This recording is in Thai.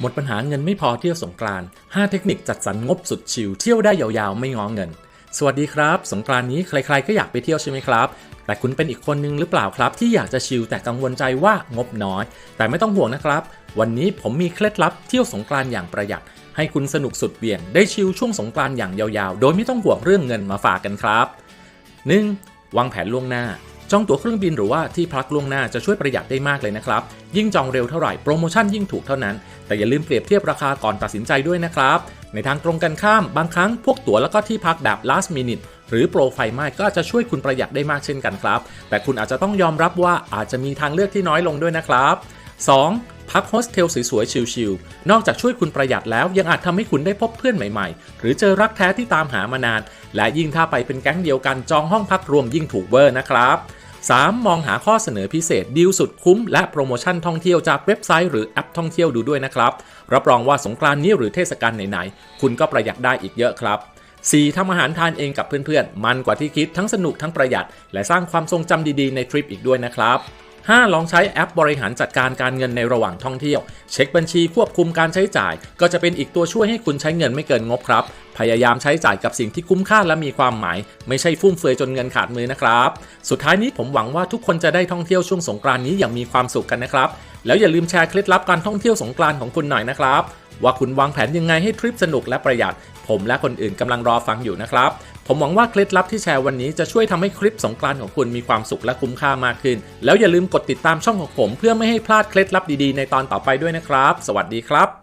หมดปัญหาเงินไม่พอเที่ยวสงกรานต์5เทคนิคจัดสรรงบสุดชิลเที่ยวได้ยาวๆ ไม่ง้อเงิน สวัสดีครับ สงกรานต์นี้ใครๆก็อยากไปเที่ยวใช่ไหมครับ แต่คุณเป็นอีกคนนึงหรือเปล่าครับ ที่อยากจะชิลแต่กังวลใจว่างบน้อย แต่ไม่ต้องห่วงนะครับ วันนี้ผมมีเคล็ดลับเที่ยวสงกรานต์อย่างประหยัด ให้คุณสนุกสุดเบี่ยงได้ชิลช่วงสงกรานต์อย่างยาวๆ โดยไม่ต้องห่วงเรื่องเงินมาฝากกันครับ 1. วางแผนล่วงหน้า จองตั๋วเครื่องบินหรือว่าที่พักล่วงหน้าจะช่วยประหยัดได้มากเลยนะครับ ยิ่งจองเร็วเท่าไหร่โปรโมชั่นยิ่งถูกเท่านั้น แต่อย่าลืมเปรียบเทียบราคาก่อนตัดสินใจด้วยนะครับ ในทางตรงกันข้ามบางครั้งพวกตั๋วแล้วก็ที่พักแบบ last minute หรือโปรไฟไม้ก็จะช่วยคุณประหยัดได้มากเช่นกันครับ แต่คุณอาจจะต้องยอมรับว่าอาจจะมีทางเลือกที่น้อยลงด้วยนะครับ 2. พักโฮสเทลสวยๆ ชิลๆ นอกจากช่วยคุณประหยัดแล้วยังอาจทำให้คุณได้พบเพื่อนใหม่ๆ หรือเจอรักแท้ที่ตามหามานาน และยิ่งถ้าไปเป็นแก๊งเดียวกันจองห้องพักรวมยิ่งถูกเวอร์นะครับ 3. มองหาข้อเสนอพิเศษดีลสุดคุ้มและโปรโมชั่นท่องเที่ยวจากเว็บไซต์หรือแอปท่องเที่ยวดูด้วยนะครับ รับรองว่าสงกรานนี้หรือเทศกาลไหนๆ คุณก็ประหยัดได้อีกเยอะครับ 4. ทำอาหารทานเองกับเพื่อนๆ มันกว่าที่คิดทั้งสนุกทั้งประหยัด และสร้างความทรงจำดีๆ ในทริปอีกด้วยนะครับ 5. ลองใช้แอปบริหารจัดการการเงินในระหว่างท่องเที่ยว เช็คบัญชีควบคุมการใช้จ่าย ก็จะเป็นอีกตัวช่วยให้คุณใช้เงินไม่เกินงบครับ พยายามใช้จ่ายกับสิ่งที่คุ้มค่าและมีความหมาย ไม่ใช่ฟุ่มเฟือยจนเงินขาดมือนะครับ สุดท้ายนี้ผมหวังว่าทุกคนจะได้ท่องเที่ยวช่วงสงกรานนี้อย่างมีความสุขกันนะครับ แล้วอย่าลืมแชร์เคล็ดลับการท่องเที่ยวสงกรานของคุณหน่อยนะครับว่าคุณวางแผนยังไงให้ทริปสนุกและประหยัด ผมและคนอื่นกำลังรอฟังอยู่นะครับ ผมหวังว่าเคล็ดลับที่แชร์วันนี้จะช่วยทำให้คลิปสงกรานต์ของคุณมีความสุขและคุ้มค่ามากขึ้น แล้วอย่าลืมกดติดตามช่องของผม เพื่อไม่ให้พลาดเคล็ดลับดีๆในตอนต่อไปด้วยนะครับ สวัสดีครับ